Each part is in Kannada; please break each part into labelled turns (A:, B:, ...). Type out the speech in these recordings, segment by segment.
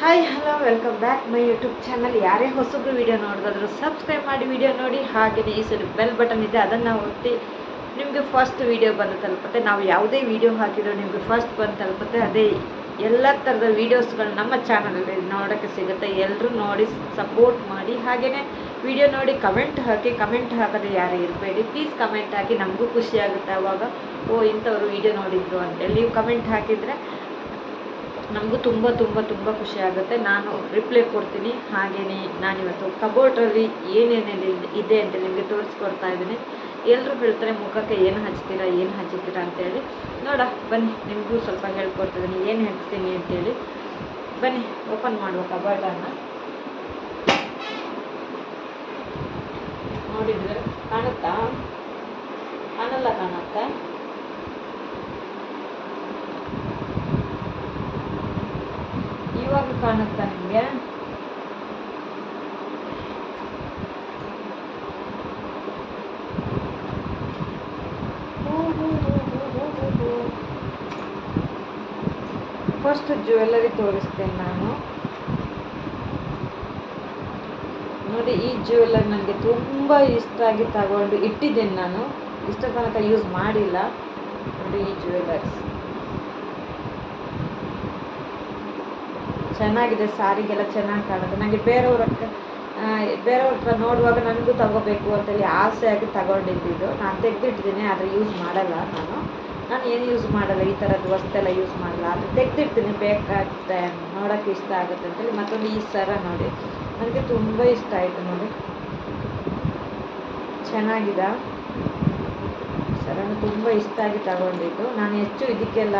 A: Hi hello welcome back my YouTube channel ಯಾರೇ ಹೊಸಬ್ರು ವೀಡಿಯೋ ನೋಡಿದ್ರು ಸಬ್ಸ್ಕ್ರೈಬ್ ಮಾಡಿ ವಿಡಿಯೋ ನೋಡಿ. ಹಾಗೆಯೇ ಈ ಸರಿ ಬೆಲ್ ಬಟನ್ ಇದೆ, ಅದನ್ನು ಒತ್ತಿ ನಿಮಗೆ ಫಸ್ಟ್ ವೀಡಿಯೋ ಬಂದು ತಲುಪುತ್ತೆ. ನಾವು ಯಾವುದೇ ವೀಡಿಯೋ ಹಾಕಿದ್ರು ನಿಮಗೆ ಫಸ್ಟ್ ಬಂದು ತಲುಪುತ್ತೆ. ಅದೇ ಎಲ್ಲ ಥರದ ವೀಡಿಯೋಸ್ಗಳು ನಮ್ಮ ಚಾನಲಲ್ಲಿ ನೋಡೋಕ್ಕೆ ಸಿಗುತ್ತೆ. ಎಲ್ಲರೂ ನೋಡಿ ಸಪೋರ್ಟ್ ಮಾಡಿ. ಹಾಗೆಯೇ ವಿಡಿಯೋ ನೋಡಿ ಕಮೆಂಟ್ ಹಾಕಿ. ಕಮೆಂಟ್ ಹಾಕದೆ ಯಾರೇ ಇರಬೇಡಿ. ಪ್ಲೀಸ್ ಕಮೆಂಟ್ ಹಾಕಿ. ನಮಗೂ ಖುಷಿ ಆಗುತ್ತೆ ಆವಾಗ ಓ, ಇಂಥವ್ರು ವೀಡಿಯೋ ನೋಡಿದ್ರು ಅಂತೇಳಿ ನೀವು ಕಮೆಂಟ್ ಹಾಕಿದರೆ ನಮಗೂ ತುಂಬ ತುಂಬ ತುಂಬ ಖುಷಿ ಆಗುತ್ತೆ. ನಾನು ರಿಪ್ಲೈ ಕೊಡ್ತೀನಿ. ಹಾಗೆಯೇ ನಾನಿವತ್ತು ಕಬೋರ್ಡ್ರಲ್ಲಿ ಏನೇನೇನು ಇದೆ ಅಂತ ನಿಮಗೆ ತೋರಿಸ್ಕೊಡ್ತಾ ಇದ್ದೀನಿ. ಎಲ್ಲರೂ ಹೇಳ್ತಾರೆ, ಮುಖಕ್ಕೆ ಏನು ಹಚ್ತೀರಾ ಏನು ಹಚ್ತೀರಾ? ಅಂತೇಳಿ. ನೋಡ, ಬನ್ನಿ, ನಿಮಗೂ ಸ್ವಲ್ಪ ಹೇಳ್ಕೊಡ್ತಿದ್ದೀನಿ ಏನು ಹಚ್ತೀನಿ ಅಂತೇಳಿ. ಬನ್ನಿ ಓಪನ್ ಮಾಡುವ ಕಬೋರ್ಡನ್ನು ನೋಡಿದರೆ ಕಾಣುತ್ತಾ? ಕಾಣಲ್ಲ ಕಾಣುತ್ತೆ ಇವಾಗ ಕಾಣುತ್ತಾ ನಿಮಗೆ? ಫಸ್ಟ್ ಜ್ಯುವೆಲ್ಲರಿ ತೋರಿಸ್ತೇನೆ ನಾನು. ನೋಡಿ, ಈ ಜ್ಯುವೆಲ್ಲರಿ ನನಗೆ ತುಂಬ ಇಷ್ಟ ಆಗಿ ತಗೊಂಡು ಇಟ್ಟಿದ್ದೇನೆ ನಾನು. ಇಷ್ಟ ತನಕ ಯೂಸ್ ಮಾಡಿಲ್ಲ. ನೋಡಿ, ಈ ಜ್ಯುವೆಲ್ಲರೀಸ್ ಚೆನ್ನಾಗಿದೆ ಸಾರಿಗೆಲ್ಲ ಚೆನ್ನಾಗಿ ಕಾಣುತ್ತೆ. ನನಗೆ ಬೇರೆಯವ್ರ ಬೇರೆಯವ್ರ ಹತ್ರ ನೋಡುವಾಗ ನನಗೂ ತಗೋಬೇಕು ಅಂತೇಳಿ ಆಸೆಯಾಗಿ ತಗೊಂಡಿದ್ದಿದ್ದು ನಾನು ತೆಗೆದಿಟ್ಟಿದ್ದೀನಿ, ಆದರೆ ಯೂಸ್ ಮಾಡಲ್ಲ ನಾನು. ನಾನು ಏನು ಯೂಸ್ ಮಾಡಲ್ಲ, ಈ ಥರದ್ದು ವಸ್ತೆಲ್ಲ ಯೂಸ್ ಮಾಡಲ್ಲ. ಆದರೆ ತೆಗೆದಿಡ್ತೀನಿ ಬೇಕಾಗುತ್ತೆ, ನೋಡೋಕ್ಕೆ ಇಷ್ಟ ಆಗುತ್ತೆ ಅಂತೇಳಿ ಮತ್ತೊಂದು ಈ ಸರ ನೋಡಿ. ನನಗೆ ತುಂಬ ಇಷ್ಟ ಆಯಿತು ನೋಡಿ. ಚೆನ್ನಾಗಿದೆ. ಸರನು ತುಂಬ ಇಷ್ಟ ಆಗಿ ತಗೊಂಡಿದ್ದು. ನಾನು ಹೆಚ್ಚು ಇದಕ್ಕೆಲ್ಲ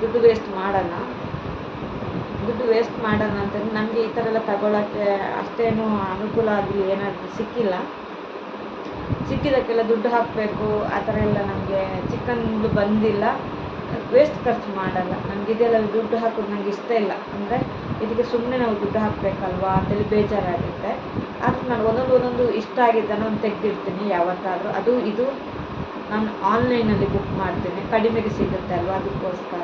A: ದುಡ್ಡು ವೇಸ್ಟ್ ಮಾಡಲ್ಲ. ದುಡ್ಡು ವೇಸ್ಟ್ ಮಾಡೋಣ ಅಂತ ನಮಗೆ ಈ ಥರ ಎಲ್ಲ ತಗೊಳ್ಳೋಕ್ಕೆ ಅಷ್ಟೇನು ಅನುಕೂಲ ಆಗಲಿ ಏನಾದರೂ ಸಿಕ್ಕಿಲ್ಲ. ಸಿಕ್ಕಿದ್ದಕ್ಕೆಲ್ಲ ದುಡ್ಡು ಹಾಕಬೇಕು, ಆ ಥರ ಎಲ್ಲ ನಮಗೆ ಚಿಕನ್ದು ಬಂದಿಲ್ಲ. ವೇಸ್ಟ್ ಖರ್ಚು ಮಾಡಲ್ಲ. ನಮ್ಗೆ ಇದೆಲ್ಲ ದುಡ್ಡು ಹಾಕೋದು ನನಗೆ ಇಷ್ಟ ಇಲ್ಲ. ಅಂದರೆ ಇದಕ್ಕೆ ಸುಮ್ಮನೆ ನಾವು ದುಡ್ಡು ಹಾಕಬೇಕಲ್ವಾ ಅಂತೇಳಿ ಬೇಜಾರಾಗುತ್ತೆ. ಆದರೆ ನಾನು ಒಂದೊಂದು ಒಂದೊಂದು ಇಷ್ಟ ಆಗಿದ್ದನ್ನು ಒಂದು ತೆಗೆದಿರ್ತೀನಿ ಯಾವತ್ತಾದರೂ. ಅದು, ಇದು ನಾನು ಆನ್ಲೈನಲ್ಲಿ ಬುಕ್ ಮಾಡ್ತೀನಿ. ಕಡಿಮೆಗೆ ಸಿಗುತ್ತೆ ಅಲ್ವಾ ಅದಕ್ಕೋಸ್ಕರ.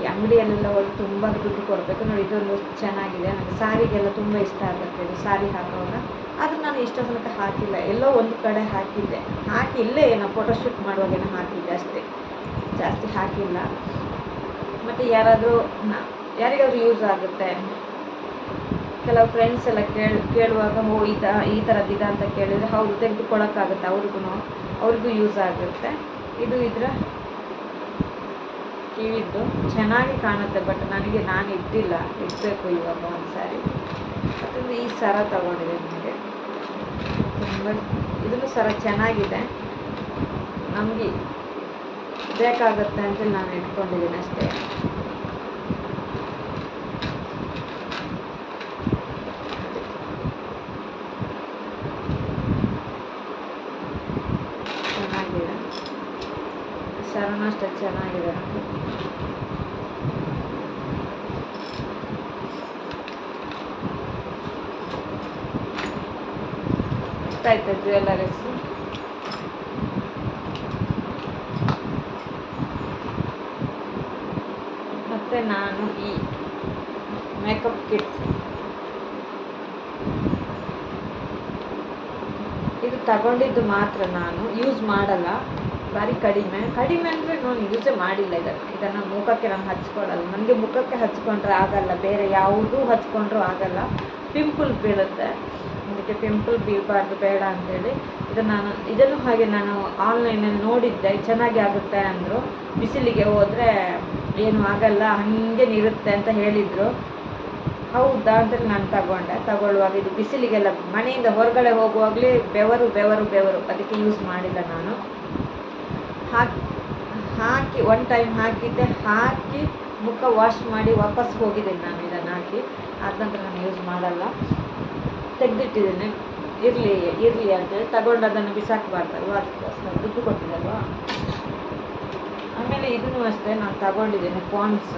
A: ಈ ಅಂಗಡಿಯಲ್ಲೆಲ್ಲ ಹೋಗಿ ತುಂಬ ದುಡ್ಡು ಕೊಡಬೇಕು. ನೋಡಿ ಇದೊಂದು ಚೆನ್ನಾಗಿದೆ. ನನಗೆ ಸಾರಿಗೆಲ್ಲ ತುಂಬ ಇಷ್ಟ ಆಗುತ್ತೆ ಇದು ಸಾರಿ ಹಾಕೋವಾಗ. ಆದರೆ ನಾನು ಇಷ್ಟ ತನಕ ಹಾಕಿಲ್ಲ. ಎಲ್ಲೋ ಒಂದು ಕಡೆ ಹಾಕಿದ್ದೆ. ಹಾಕಿ ಇಲ್ಲೇ ಏನೋ ಫೋಟೋಶೂಟ್ ಮಾಡುವಾಗೇನೋ ಹಾಕಿದ್ದೆ ಅಷ್ಟೇ. ಜಾಸ್ತಿ ಹಾಕಿಲ್ಲ. ಮತ್ತು ಯಾರಾದರೂ ಯಾರಿಗಾದರೂ ಯೂಸ್ ಆಗುತ್ತೆ? ಕೆಲವು ಫ್ರೆಂಡ್ಸ್ ಎಲ್ಲ ಕೇಳಿ, ಕೇಳುವಾಗ, ಓ, ಈ ಥರ ಈ ಥರದ್ದಿದೆ ಅಂತ ಕೇಳಿದರೆ, ಹೌದು, ತೆಗೆದುಕೊಳ್ಳೋಕ್ಕಾಗುತ್ತೆ ಅವ್ರಿಗೂ ಅವ್ರಿಗೂ ಯೂಸ್ ಆಗುತ್ತೆ. ಇದು ಇದರ ಕಿವಿದ್ದು. ಚೆನ್ನಾಗಿ ಕಾಣುತ್ತೆ ಬಟ್ ನನಗೆ ನಾನು ಇದ್ದಿಲ್ಲ. ಇಡಬೇಕು ಇವಾಗ ಒಂದು ಸಾರಿ ಮತ್ತೊಂದು ಈ ಸರ ತಗೊಂಡಿದೆ ನನಗೆ ತುಂಬ ಇದನ್ನು ಸರ ಚೆನ್ನಾಗಿದೆ. ನಮಗೆ ಬೇಕಾಗುತ್ತೆ ಅಂತ ನಾನು ಇಟ್ಕೊಂಡಿದ್ದೀನಿ ಅಷ್ಟೇ ಚೆನ್ನಾಗಿದೆ ಇಷ್ಟ ಚೆನ್ನಾಗಿದೆ ಎಷ್ಟಾಯ್ತು ಜ್ಯುವೆಲ್ಲರೀಸ್ ಮತ್ತು ನಾನು ಈ ಮೇಕಪ್ ಕಿಟ್ ಇದು ತಗೊಂಡಿದ್ದು ಮಾತ್ರ ನಾನು. ಯೂಸ್ ಮಾಡಲ್ಲ. ಭಾರಿ ಕಡಿಮೆ. ಕಡಿಮೆ ಅಂದರೆ ನಾನು ಯೂಸೇ ಮಾಡಿಲ್ಲ ಇದನ್ನು. ಇದನ್ನು ಮುಖಕ್ಕೆ ನಾನು ಹಚ್ಕೊಳ್ಳಲ್ಲ. ನನಗೆ ಮುಖಕ್ಕೆ ಹಚ್ಕೊಂಡ್ರೆ ಆಗಲ್ಲ. ಬೇರೆ ಯಾವುದೂ ಹಚ್ಕೊಂಡ್ರೂ ಆಗಲ್ಲ. ಪಿಂಪಲ್ ಬೀಳುತ್ತೆ. ಅದಕ್ಕೆ ಪಿಂಪಲ್ ಬೀಳಬಾರ್ದು, ಬೇಡ ಅಂತೇಳಿ. ಇದನ್ನು ನಾನು, ಇದನ್ನು ಹಾಗೆ ನಾನು ಆನ್ಲೈನಲ್ಲಿ ನೋಡಿದ್ದೆ. ಚೆನ್ನಾಗಿ ಆಗುತ್ತೆ ಅಂದರು. ಬಿಸಿಲಿಗೆ ಹೋದರೆ ಏನು ಆಗಲ್ಲ, ಹಾಗೆ ನಿರುತ್ತೆ ಅಂತ ಹೇಳಿದರು. ಹೌದಾ ಅಂತೇಳಿ ನಾನು ತಗೊಂಡೆ. ತಗೊಳ್ಳುವಾಗ ಇದು ಬಿಸಿಲಿಗೆಲ್ಲ ಮನೆಯಿಂದ ಹೊರಗಡೆ ಹೋಗುವಾಗಲೇ ಬೆವರು ಬೆವರು ಬೆವರು. ಅದಕ್ಕೆ ಯೂಸ್ ಮಾಡಿಲ್ಲ ನಾನು. ಹಾಕಿ ಹಾಕಿ ಒನ್ ಟೈಮ್ ಹಾಕಿದ್ದೆ, ಹಾಕಿ ಮುಖ ವಾಶ್ ಮಾಡಿ ವಾಪಸ್ ಹೋಗಿದ್ದೀನಿ ನಾನು ಇದನ್ನು ಹಾಕಿ. ಆದ ನಂತರ ನಾನು ಯೂಸ್ ಮಾಡಲ್ಲ. ತೆಗೆದಿಟ್ಟಿದ್ದೇನೆ. ಇರಲಿ ಇರಲಿ ಅಂತೇಳಿ ತಗೊಂಡು ಅದನ್ನು ಬಿಸಾಕಬಾರ್ದಲ್ವ ಅದಕ್ಕೋಸ್ಕರ ದುಡ್ಡು ಕೊಟ್ಟಿದ್ದಲ್ವ? ಆಮೇಲೆ ಇದನ್ನು ಅಷ್ಟೇ ನಾನು ತಗೊಂಡಿದ್ದೇನೆ ಫಾನ್ಸ್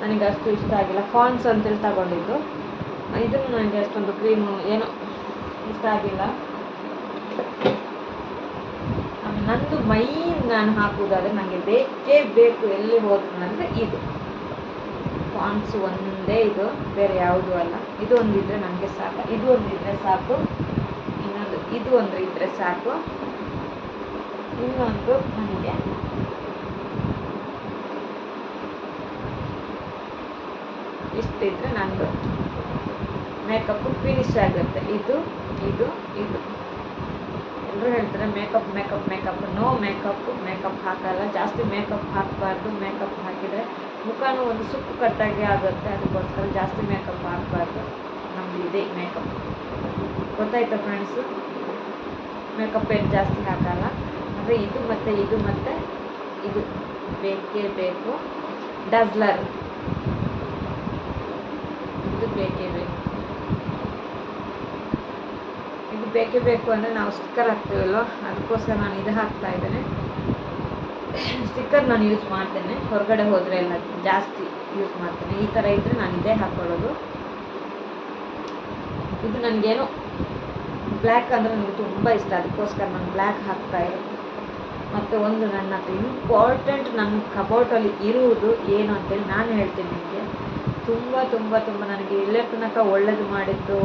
A: ನನಗೆ ಅಷ್ಟು ಇಷ್ಟ ಆಗಿಲ್ಲ. ಫಾನ್ಸ್ ಅಂತೇಳಿ ತಗೊಂಡಿದ್ದು. ಇದನ್ನು ನನಗೆ ಅಷ್ಟೊಂದು ಕ್ರೀಮು ಏನು ಇಷ್ಟ ಆಗಿಲ್ಲ. ನಂದು ಮೈ ನಾನು ಹಾಕುವುದಾದ್ರೆ ನನಗೆ ಬೇಕೇ ಬೇಕು ಎಲ್ಲಿ ಹೋದ್ರು ಅಂದರೆ ಇದು. ಪಾಂಡ್ಸ್ ಒಂದೇ ಇದು, ಬೇರೆ ಯಾವುದು ಅಲ್ಲ. ಇದು ಒಂದಿದ್ರೆ ನನಗೆ ಸಾಕು. ಇದು ಒಂದಿದ್ರೆ ಸಾಕು. ಇನ್ನೊಂದು, ಇದು ಒಂದು ಇದ್ದರೆ ಸಾಕು. ಇನ್ನೊಂದು ನನಗೆ ಇಷ್ಟಿದ್ರೆ ನಂದು. ಮೇಕಪ್ ಫಿನಿಶ್ ಆಗುತ್ತೆ. ಇದು ಇದು ಇದು. ಎಲ್ಲರೂ ಹೇಳ್ತಾರೆ makeup makeup makeup no makeup makeup ಹಾಕಲ್ಲ. ಜಾಸ್ತಿ ಮೇಕಪ್ ಹಾಕಬಾರ್ದು ಮೇಕಪ್ ಹಾಕಿದರೆ ಮುಖನೂ ಒಂದು ಸುಕ್ಕು ಕಟ್ಟಾಗಿ ಆಗುತ್ತೆ. ಅದಕ್ಕೋಸ್ಕರ ಜಾಸ್ತಿ ಮೇಕಪ್ ಹಾಕಬಾರ್ದು. ನಮ್ದು ಇದೆ ಮೇಕಪ್ ಗೊತ್ತಾಯ್ತಾ ಫ್ರೆಂಡ್ಸು ಮೇಕಪ್ ಏನು ಜಾಸ್ತಿ ಹಾಕಲ್ಲ. ಅಂದರೆ ಇದು ಮತ್ತು ಇದು ಮತ್ತು, ಇದು ಬೇಕೇ ಬೇಕು. ಡಜ್ಲರ್ ಇದು ಬೇಕೇ ಬೇಕು ಇದು ಬೇಕೇ ಬೇಕು ಅಂದರೆ ನಾವು ಸ್ಟಿಕ್ಕರ್ ಹಾಕ್ತೀವಲ್ವ? ಅದಕ್ಕೋಸ್ಕರ ನಾನು ಇದು ಹಾಕ್ತಾ ಇದ್ದೇನೆ. ಸ್ಟಿಕ್ಕರ್ ನಾನು ಯೂಸ್ ಮಾಡ್ತೇನೆ. ಹೊರಗಡೆ ಹೋದರೆ ಎಲ್ಲ ಜಾಸ್ತಿ ಯೂಸ್ ಮಾಡ್ತೇನೆ. ಈ ಥರ ಇದ್ದರೆ ನಾನು ಇದೇ ಹಾಕ್ಕೊಳ್ಳೋದು ಇದು ನನಗೇನು ಬ್ಲ್ಯಾಕ್ ಅಂದರೆ ನನಗೆ ತುಂಬ ಇಷ್ಟ. ಅದಕ್ಕೋಸ್ಕರ ನಾನು ಬ್ಲ್ಯಾಕ್ ಹಾಕ್ತಾ ಇರೋದು. ಮತ್ತು ಒಂದು ನನ್ನ ಇಂಪಾರ್ಟೆಂಟ್ ನನ್ನ ಕಬೋರ್ಟಲ್ಲಿ ಇರುವುದು ಏನು ಅಂತೇಳಿ ನಾನು ಹೇಳ್ತೀನಿ ನಿಮಗೆ. ತುಂಬ ತುಂಬ ತುಂಬ ನನಗೆ ಇಲ್ಲೇ ತನಕ ಒಳ್ಳೇದು ಮಾಡಿದ್ದು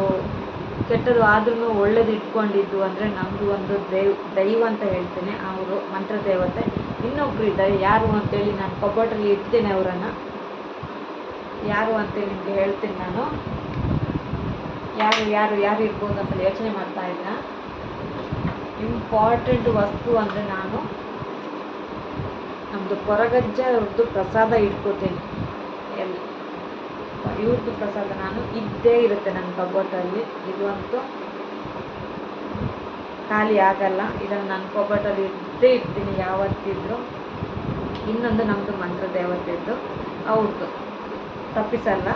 A: ಕೆಟ್ಟದ್ದು ಆದ್ರೂ ಒಳ್ಳೇದು ಇಟ್ಕೊಂಡಿದ್ದು ಅಂದರೆ ನಮ್ಮದು ಒಂದು ದೈವ ದೈವ ಅಂತ ಹೇಳ್ತೇನೆ ಅವರು ಮಂತ್ರ ದೇವತೆ ಇನ್ನೊಬ್ಬರು ಇದ್ದಾರೆ, ಯಾರು ಅಂತೇಳಿ ನಾನು ಕಬೋರ್ಡಲ್ಲಿ ಇಡ್ತೇನೆ ಅವರನ್ನು. ಯಾರು ಅಂತೇಳಿ ನಿಮಗೆ ಹೇಳ್ತೀನಿ ನಾನು. ಯಾರು ಯಾರು ಯಾರು ಇರ್ಬೋದು ಅಂತ ಯೋಚನೆ ಮಾಡ್ತಾ ಇಲ್ಲ ಇಂಪಾರ್ಟೆಂಟ್ ವಸ್ತು ಅಂದರೆ ನಾನು ನಮ್ಮದು ಕೊರಗಜ್ಜ ಅವ್ರದ್ದು ಪ್ರಸಾದ ಇಟ್ಕೋತೀನಿ. ಎಲ್ಲಿ ಇವ್ರದ್ದು ಪ್ರಸಾದ ನಾನು ಇದ್ದೇ ಇರುತ್ತೆ ನನ್ನ ಕಬೋಟಲ್ಲಿ ಅಂತೂ ಖಾಲಿ ಆಗಲ್ಲ. ಇದನ್ನು ನನ್ನ ಕಬೋಟಲ್ಲಿ ಇದ್ದೇ ಇರ್ತೀನಿ ಯಾವತ್ತಿದ್ರು. ಇನ್ನೊಂದು ನಮ್ಮದು ಮಂತ್ರ ದೇವತೆದ್ದು ಅವ್ರದ್ದು ತಪ್ಪಿಸಲ್ಲ.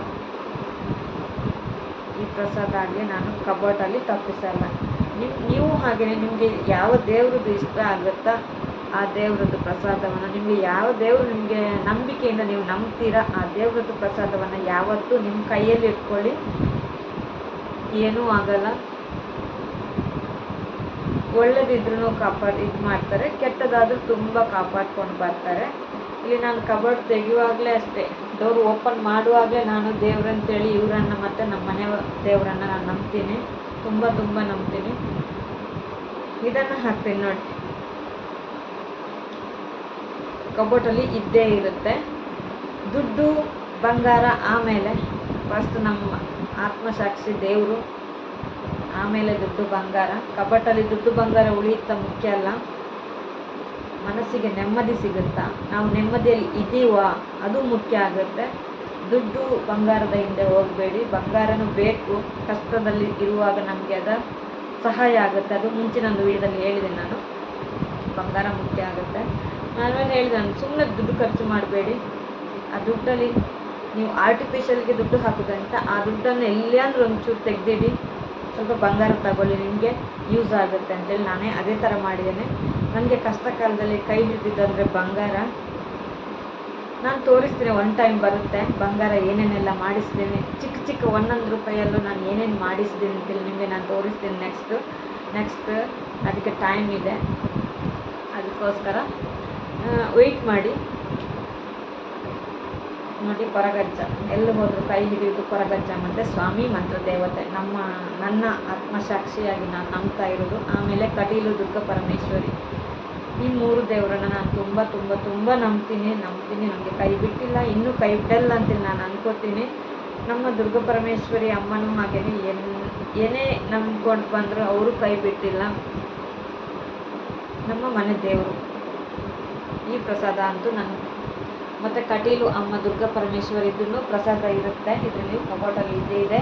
A: ಈ ಪ್ರಸಾದ ಆಗಲಿ ನಾನು ಕಬೋಟಲ್ಲಿ ತಪ್ಪಿಸಲ್ಲ. ನೀವು ನೀವು ಹಾಗೆಯೇ ನಿಮಗೆ ಯಾವ ದೇವ್ರದ್ದು ಇಷ್ಟ ಆಗುತ್ತಾ? ಆ ದೇವ್ರದ್ದು ಪ್ರಸಾದವನ್ನು ನಿಮಗೆ ಯಾವ ದೇವರು ನಿಮಗೆ ನಂಬಿಕೆಯಿಂದ ನೀವು ನಂಬ್ತೀರಾ, ಆ ದೇವ್ರದ್ದು ಪ್ರಸಾದವನ್ನು ಯಾವತ್ತೂ ನಿಮ್ಮ ಕೈಯಲ್ಲಿ ಇಟ್ಕೊಳ್ಳಿ. ಏನೂ ಆಗಲ್ಲ. ಒಳ್ಳೇದಿದ್ರೂ ಕಾಪಾಡ್, ಇದು ಮಾಡ್ತಾರೆ. ಕೆಟ್ಟದಾದರೂ ತುಂಬ ಕಾಪಾಡ್ಕೊಂಡು ಬರ್ತಾರೆ. ಇಲ್ಲಿ ನಾನು ಕಬೋರ್ಡ್ ತೆಗೆಯುವಾಗಲೇ ಅಷ್ಟೇ. ಡೋರ್ ಓಪನ್ ಮಾಡುವಾಗಲೇ ನಾನು ದೇವ್ರಂತೇಳಿ ಇವರನ್ನು ಮತ್ತು ನಮ್ಮ ಮನೆ ದೇವರನ್ನು ನಾನು ನಂಬ್ತೀನಿ. ತುಂಬ ತುಂಬ ನಂಬ್ತೀನಿ. ಇದನ್ನು ಹಾಕ್ತೀನಿ ನೋಡಿ. ಕಬೋಟಲ್ಲಿ ಇದ್ದೇ ಇರುತ್ತೆ. ದುಡ್ಡು ಬಂಗಾರ ಆಮೇಲೆ ಫಸ್ಟ್ ನಮ್ಮ ಆತ್ಮಸಾಕ್ಷಿ ದೇವರು, ಆಮೇಲೆ ದುಡ್ಡು ಬಂಗಾರ. ಕಬಟಲ್ಲಿ ದುಡ್ಡು ಬಂಗಾರ ಉಳಿಯುತ್ತಾ ಮುಖ್ಯ ಅಲ್ಲ. ಮನಸ್ಸಿಗೆ ನೆಮ್ಮದಿ ಸಿಗುತ್ತಾ? ನಾವು ನೆಮ್ಮದಿಯಲ್ಲಿ ಇದ್ದೀವಾ ಅದು ಮುಖ್ಯ ಆಗುತ್ತೆ. ದುಡ್ಡು ಬಂಗಾರದ ಹಿಂದೆ ಹೋಗಬೇಡಿ. ಬಂಗಾರನೂ ಬೇಕು. ಕಷ್ಟದಲ್ಲಿ ಇರುವಾಗ ನಮಗೆ ಅದ ಸಹಾಯ ಆಗುತ್ತೆ. ಅದು ಮುಂಚಿನ ಒಂದು ವಿಡಿಯೋದಲ್ಲಿ ಹೇಳಿದೆ ನಾನು. ಬಂಗಾರ ಮುಖ್ಯ ಆಗುತ್ತೆ. ನಾವೇನು ಹೇಳಿದೆ ನಾನು ಸುಮ್ಮನೆ ದುಡ್ಡು ಖರ್ಚು ಮಾಡಬೇಡಿ. ಆ ದುಡ್ಡಲ್ಲಿ ನೀವು ಆರ್ಟಿಫಿಷಿಯಲ್ಗೆ ದುಡ್ಡು ಹಾಕೋದಂತ ಆ ದುಡ್ಡನ್ನು ಎಲ್ಲಿಯಾದ್ರೂ ಒಂಚೂರು ತೆಗೆದಿಡಿ. ಸ್ವಲ್ಪ ಬಂಗಾರ ತಗೊಳ್ಳಿ, ನಿಮಗೆ ಯೂಸ್ ಆಗುತ್ತೆ ಅಂತೇಳಿ ನಾನೇ ಅದೇ ಥರ ಮಾಡಿದ್ದೇನೆ. ನನಗೆ ಕಷ್ಟ ಕಾಲದಲ್ಲಿ ಕೈ ಹಿಡಿದಿದ್ದಂದರೆ ಬಂಗಾರ. ನಾನು ತೋರಿಸ್ತೀನಿ ಒನ್ ಟೈಮ್ ಬರುತ್ತೆ. ಬಂಗಾರ ಏನೇನೆಲ್ಲ ಮಾಡಿಸ್ತೀನಿ. ಚಿಕ್ಕ ಚಿಕ್ಕ ಒಂದೊಂದು ರೂಪಾಯಲ್ಲೂ ನಾನು ಏನೇನು ಮಾಡಿಸಿದ್ದೀನಿ ಅಂತೇಳಿ ನಿಮಗೆ ನಾನು ತೋರಿಸ್ತೀನಿ ನೆಕ್ಸ್ಟು ನೆಕ್ಸ್ಟ್ ಅದಕ್ಕೆ ಟೈಮ್ ಇದೆ. ಅದಕ್ಕೋಸ್ಕರ ವೆಯ್ಟ್ ಮಾಡಿ. ನೋಡಿ ಕೊರಗಜ್ಜ. ಎಲ್ಲಿ ಹೋದರೂ ಕೈ ಹಿಡಿಯೋದು ಕೊರಗಜ್ಜ ಮತ್ತು ಸ್ವಾಮಿ ಮಂತ್ರ ದೇವತೆ. ನಮ್ಮ, ನನ್ನ ಆತ್ಮಸಾಕ್ಷಿಯಾಗಿ ನಾನು ನಂಬ್ತಾ ಇರೋದು. ಆಮೇಲೆ ಕಟೀಲು ದುರ್ಗ ಪರಮೇಶ್ವರಿ. ಈ ಮೂರು ದೇವರನ್ನು ನಾನು ತುಂಬ ತುಂಬ ತುಂಬ ನಂಬ್ತೀನಿ. ನಂಬ್ತೀನಿ. ನನಗೆ ಕೈ ಬಿಟ್ಟಿಲ್ಲ. ಇನ್ನೂ ಕೈ ಬಿಡಲ್ಲ ಅಂತೇಳಿ ನಾನು ಅನ್ಕೋತೀನಿ. ನಮ್ಮ ದುರ್ಗ ಪರಮೇಶ್ವರಿ ಅಮ್ಮನೂ ಹಾಗೇನೆ. ಏನೇ ನಂಬ್ಕೊಂಡು ಬಂದರೂ ಅವರು ಕೈ ಬಿಟ್ಟಿಲ್ಲ. ನಮ್ಮ ಮನೆ ದೇವರು. ಈ ಪ್ರಸಾದ ಅಂತೂ ನನ್ನ ಮತ್ತು ಕಟೀಲು ಅಮ್ಮ ದುರ್ಗಾ ಪರಮೇಶ್ವರಿದ್ದೂ ಪ್ರಸಾದ ಇರುತ್ತೆ. ಇದರಲ್ಲಿ ಕಬೋಟಲ್ಲಿ ಇದ್ದೇ ಇದೆ.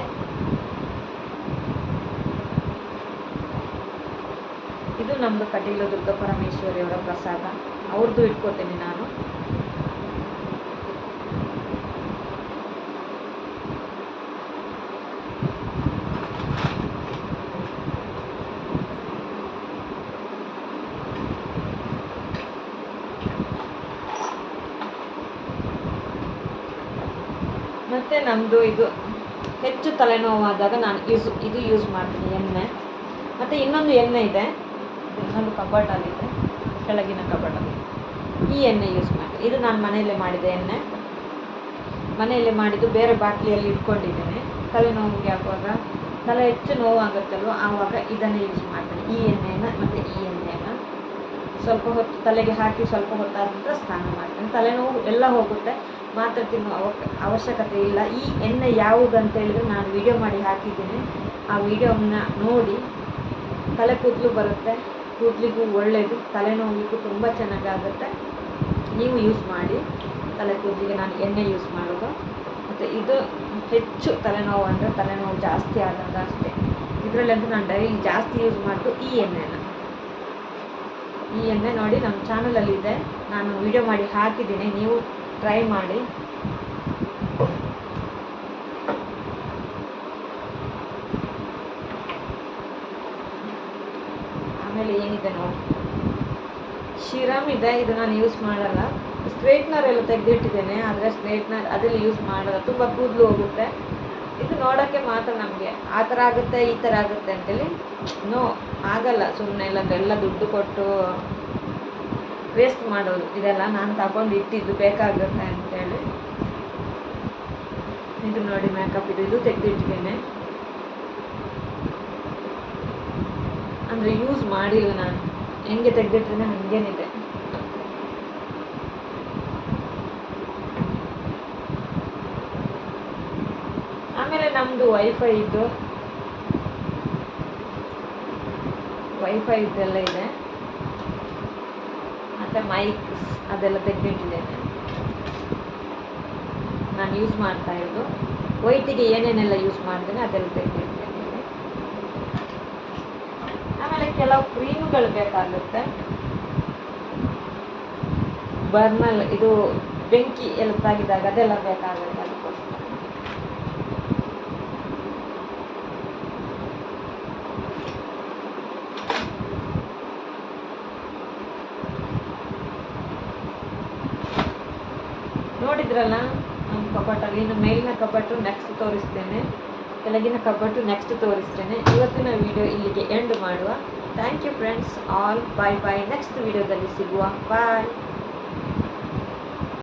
A: ಇದು ನಮ್ಮದು ಕಟೀಲು ದುರ್ಗಾ ಪರಮೇಶ್ವರಿಯವರ ಪ್ರಸಾದ. ಅವ್ರದ್ದು ಇಟ್ಕೋತೀನಿ ನಾನು. ಮತ್ತು ನಮ್ಮದು ಇದು ಹೆಚ್ಚು ತಲೆನೋವಾದಾಗ ನಾನು ಯೂಸ್, ಇದು ಯೂಸ್ ಮಾಡ್ತೀನಿ ಎಣ್ಣೆ. ಮತ್ತು ಇನ್ನೊಂದು ಎಣ್ಣೆ ಇದೆ. ಇನ್ನೊಂದು ಕಬಾಟಲ್ಲಿದೆ ಕೆಳಗಿನ ಕಬಾಟಲ್ಲಿ ಈ ಎಣ್ಣೆ ಯೂಸ್ ಮಾಡ್ತೀನಿ ಇದು ನಾನು ಮನೆಯಲ್ಲೇ ಮಾಡಿದೆ ಎಣ್ಣೆ. ಮನೆಯಲ್ಲೇ ಮಾಡಿದ್ದು ಬೇರೆ ಬಾಟ್ಲಿಯಲ್ಲಿ ಇಟ್ಕೊಂಡಿದ್ದೇನೆ. ತಲೆನೋವಿಗೆ ಹಾಕುವಾಗ ತಲೆ ಹೆಚ್ಚು ನೋವಾಗುತ್ತಲ್ವ? ಆವಾಗ ಇದನ್ನೇ ಯೂಸ್ ಮಾಡ್ತೀನಿ. ಈ ಎಣ್ಣೆಯನ್ನು ಮತ್ತು ಈ ಎಣ್ಣೆಯನ್ನು ಸ್ವಲ್ಪ ಹೊತ್ತು ತಲೆಗೆ ಹಾಕಿ ಸ್ವಲ್ಪ ಹೊತ್ತಾದ ನಂತರ ಸ್ನಾನ ಮಾಡ್ತೀನಿ. ತಲೆನೋವು ಎಲ್ಲ ಹೋಗುತ್ತೆ. ಅವ ಅವಶ್ಯಕತೆ ಇಲ್ಲ. ಈ ಎಣ್ಣೆ ಯಾವುದು ಅಂತ ಹೇಳಿದ್ರೆ ನಾನು ವಿಡಿಯೋ ಮಾಡಿ ಹಾಕಿದ್ದೀನಿ. ಆ ವಿಡಿಯೋವನ್ನು ನೋಡಿ, ತಲೆ ಕೂದಲು ಬರುತ್ತೆ, ಕೂದಲಿಗೂ ಒಳ್ಳೆಯದು ತಲೆನೋವಿಗೂ ತುಂಬ ಚೆನ್ನಾಗಾಗುತ್ತೆ. ನೀವು ಯೂಸ್ ಮಾಡಿ, ತಲೆ ಕೂದಲಿಗೆ ನಾನು ಎಣ್ಣೆ ಯೂಸ್ ಮಾಡೋದು. ಮತ್ತು ಇದು ಹೆಚ್ಚು ತಲೆನೋವು ಅಂದರೆ ತಲೆನೋವು ಜಾಸ್ತಿ ಆದಾಗ ಅಷ್ಟೇ. ಇದರಲ್ಲಂತೂ ನಾನು ಡೈಲಿ ಜಾಸ್ತಿ ಯೂಸ್ ಮಾಡೋದು ಈ ಎಣ್ಣೆನ. ಈ ಎಣ್ಣೆ ನೋಡಿ ನಮ್ಮ ಚಾನಲಲ್ಲಿದೆ ನಾನು ವಿಡಿಯೋ ಮಾಡಿ ಹಾಕಿದ್ದೀನಿ. ನೀವು ಟ್ರೈ ಮಾಡಿ. ಆಮೇಲೆ ಏನಿದೆ ನೋಡಿ. ಶಿರಮ್ ಇದೆ ಇದು ನಾನು ಯೂಸ್ ಮಾಡಲ್ಲ. ಸ್ಟ್ರೈಟ್ನರ್ ಎಲ್ಲ ತೆಗೆದಿಟ್ಟಿದ್ದೇನೆ, ಆದರೆ ಸ್ಟ್ರೈಟ್ನರ್ ಅದರಲ್ಲಿ ಯೂಸ್ ಮಾಡಲ್ಲ. ತುಂಬ ಕೂದಲು ಹೋಗುತ್ತೆ. ಇದು ನೋಡೋಕ್ಕೆ ಮಾತ್ರ ನಮಗೆ ಆ ಥರ ಆಗುತ್ತೆ, ಈ ಥರ ಆಗುತ್ತೆ ಅಂತೇಳಿ, ನೋ, ಆಗಲ್ಲ. ಸುಮ್ಮನೆ ಎಲ್ಲ ಎಲ್ಲ ದುಡ್ಡು ಕೊಟ್ಟು ವೇಸ್ಟ್ ಮಾಡೋದು. ಇದೆಲ್ಲ ನಾನು ತಗೊಂಡು ಇಟ್ಟಿದ್ದು ಬೇಕಾಗುತ್ತೆ ಅಂತೇಳಿ. ಇದು ನೋಡಿ ಮೇಕಪ್ ಇದು. ಇದು ತೆಗೆದಿಟ್ಟಿದ್ದೇನೆ. ಅಂದರೆ ಯೂಸ್ ಮಾಡಿಲ್ಲ ನಾನು. ಹೆಂಗೆ ತೆಗೆದಿಟ್ಟಿದ್ದೇನೆ ಹಾಗೇನಿದೆ. ಆಮೇಲೆ ನಮ್ಮದು ವೈಫೈ ಇದ್ದು ವೈಫೈ ಇದೆಲ್ಲ ಇದೆ. ಮತ್ತು ಮೈಕ್ ಅದೆಲ್ಲ ತೆಗೆದಿಟ್ಟಿದ್ದೇನೆ. ನಾನು ಯೂಸ್ ಮಾಡ್ತಾ ಇರೋದು. ವೈಟಿಗೆ ಏನೇನೆಲ್ಲ ಯೂಸ್ ಮಾಡ್ತೇನೆ ಅದೆಲ್ಲ ತೆಗೆದಿಟ್ಟಿದ್ದೇನೆ. ಆಮೇಲೆ ಕೆಲವು ಕ್ರೀಮ್ಗಳು ಬೇಕಾಗುತ್ತೆ. ಬರ್ನಲ್ ಇದು ಬೆಂಕಿ ಎಲ್ಲ ತಾಗಿದಾಗ ಅದೆಲ್ಲ ಬೇಕಾಗುತ್ತೆ ಅದಕ್ಕೋಸ್ಕರ ನೋಡಿದ್ರಲ್ಲ ನಮ್ಮ ಕಪಾಟಲ್ಲಿ ಇನ್ನು ಮೇಲಿನ ಕಪಾಟು ನೆಕ್ಸ್ಟ್ ತೋರಿಸ್ತೇನೆ. ಕೆಳಗಿನ ಕಪಾಟು ನೆಕ್ಸ್ಟ್ ತೋರಿಸ್ತೇನೆ. ಇವತ್ತಿನ ವಿಡಿಯೋ ಇಲ್ಲಿಗೆ ಎಂಡ್ ಮಾಡುವ. Thank you friends all bye bye next ವಿಡಿಯೋದಲ್ಲಿ ಸಿಗುವ. ಬಾಯ್